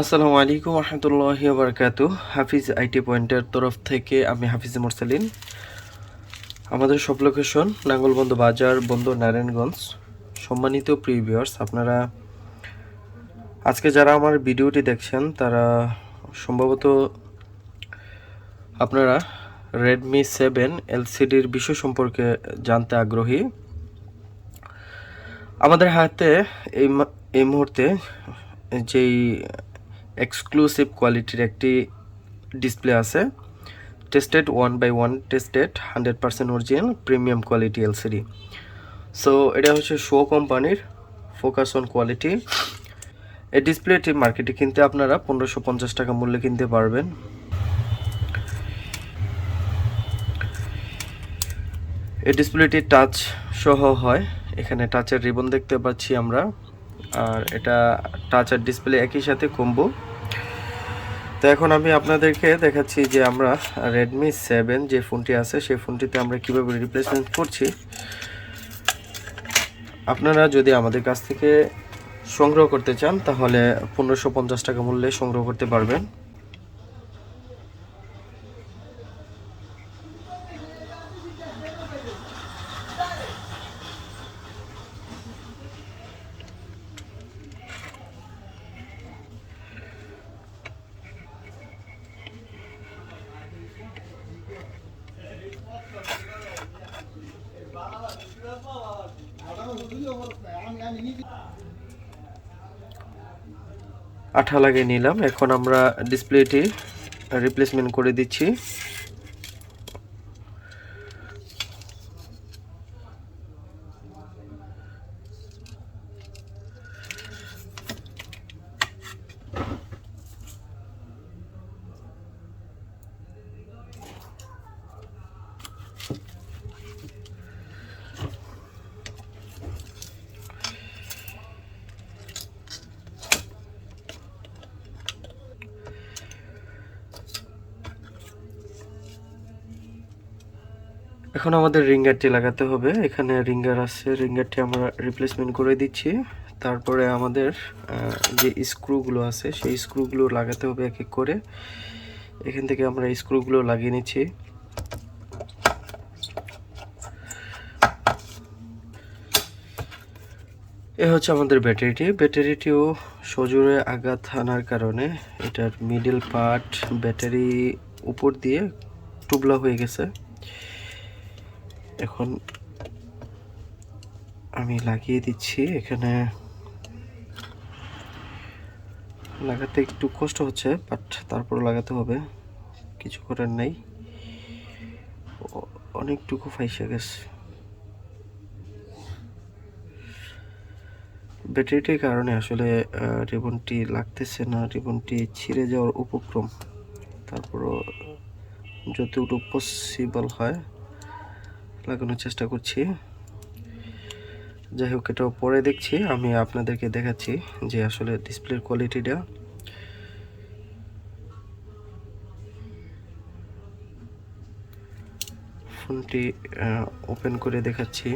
আসসালামু আলাইকুম রহমতুল্লাহি বারকাতু হাফিজ আইটি পয়েন্টের তরফ থেকে আমি হাফিজ মোরসালিন। আমাদের সব লোকেশন নাঙ্গলবন্ধ বাজার বন্দর নারায়ণগঞ্জ। সম্মানিত প্রিভিয়ার্স আপনারা আজকে যারা আমার ভিডিওটি দেখছেন, তারা সম্ভবত আপনারা রেডমি সেভেন এলসিডির বিষয় সম্পর্কে জানতে আগ্রহী। আমাদের হাতে এই এই মুহূর্তে যেই এক্সক্লুসিভ কোয়ালিটির একটি ডিসপ্লে আছে। Tested one by one tested hundred percent original premium quality LCD so এটা হচ্ছে শো কোম্পানির ফোকাস অন কোয়ালিটি এই ডিসপ্লেটি মার্কেটে কিনতে আপনারা পনেরোশো পঞ্চাশ টাকা মূল্যে কিনতে পারবেন। এই ডিসপ্লেটি টাচ সহ হয়। এখানে টাচের রিবন দেখতে পাচ্ছি আমরা। আর এটা টাচ আর ডিসপ্লে একই সাথে কম্বো তো এখন আমি আপনাদেরকে দেখাচ্ছি যে আমরা রেডমি সেভেন যে ফোনটি আছে, সেই ফোনটিতে আমরা কীভাবে রিপ্লেসমেন্ট করছি। আপনারা যদি আমাদের কাছ থেকে সংগ্রহ করতে চান, তাহলে পনেরোশো পঞ্চাশ টাকা মূল্যে সংগ্রহ করতে পারবেন। আঠা লাগিয়ে নিলাম। এখন আমরা ডিসপ্লেটি রিপ্লেসমেন্ট করে দিচ্ছি। এখন আমাদের রিঙ্গারটি লাগাতে হবে। এখানে রিঙ্গার আছে, রিঙ্গারটি আমরা রিপ্লেসমেন্ট করে দিচ্ছি। তারপরে আমাদের যে স্ক্রুগুলো আছে, সেই স্ক্রুগুলো লাগাতে হবে এক এক করে। এখান থেকে আমরা স্ক্রুগুলো লাগিয়ে নিচ্ছি। এ হচ্ছে আমাদের ব্যাটারিটি। ব্যাটারিটিও সজোরে আঘাত আনার কারণে এটার মিডল পার্ট ব্যাটারি উপর দিয়ে টুবলা হয়ে গেছে। এখন আমি লাগিয়ে দিচ্ছি। এখানে লাগাতে একটু কষ্ট হচ্ছে বাট তারপর লাগাতে হবে। কিছু করার নাই। অনেকটুকু ফাইসে গেছে। ব্যাটারিটির কারণে আসলে রিবনটি লাগতেছে না। রিবনটি ছিঁড়ে যাওয়ার উপক্রম। তারপরও যতটুকু পসিবল হয় লাগানোর চেষ্টা করছি। যাই হোক, এটাও পরে দেখছি। আমি আপনাদেরকে দেখাচ্ছি যে আসলে ডিসপ্লের কোয়ালিটিটা। ফোনটি ওপেন করে দেখাচ্ছি।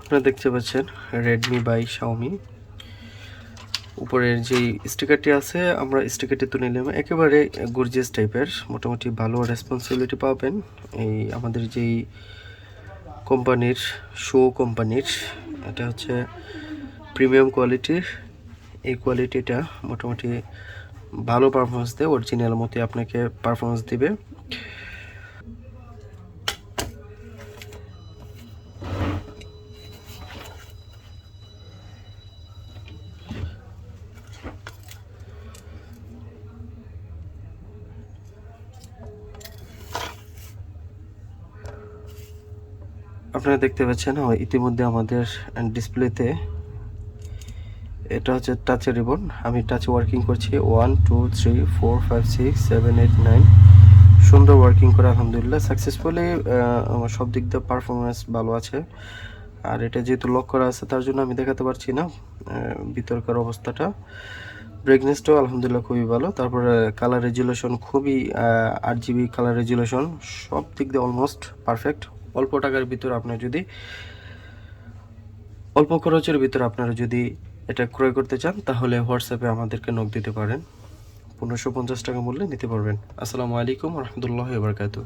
আপনারা দেখতে পাচ্ছেন রেডমি বাই শাওমি উপরের যে স্টিকারটি আছে, আমরা স্টিকারটি তুলে নিলাম। একেবারে গর্জিয়াস টাইপের মোটামুটি ভালো রেসপন্সিবিলিটি পাবেন। এই আমাদের যেই কোম্পানির শো কোম্পানির এটা হচ্ছে প্রিমিয়াম কোয়ালিটির এই কোয়ালিটিটা মোটামুটি ভালো পারফরমেন্স দেয় অরিজিনাল মতো আপনাকে পারফরমেন্স দিবে। আপনারা দেখতে পাচ্ছেন ইতিমধ্যে আমাদের ডিসপ্লেতে এটা হচ্ছে টাচের রিবন আমি টাচ ওয়ার্কিং করছি। One two three four five six seven eight nine সুন্দর ওয়ার্কিং করে আলহামদুলিল্লাহ। সাকসেসফুলি আমার সব দিক দিয়ে পারফরমেন্স ভালো আছে। আর এটা যেহেতু লক করা আছে তার জন্য আমি দেখাতে পারছি না আহ, ভিতরকার অবস্থাটা। ব্রেকনেসটাও আলহামদুলিল্লাহ খুবই ভালো। তারপরে কালার রেজুলেশন খুবই আট জিবি কালার রেজুলেশন সব দিক দিয়ে অলমোস্ট পারফেক্ট অল্প টাকার ভিতর আপনার যদি, অল্প খরচের ভিতর আপনারা যদি এটা ক্রয় করতে চান, তাহলে হোয়াটসঅ্যাপে আমাদেরকে নক দিতে পারেন। পনেরোশো পঞ্চাশ টাকা মূল্যে নিতে পারবেন। আসসালামু আলাইকুম রহমতুল্লাহ বারকাতু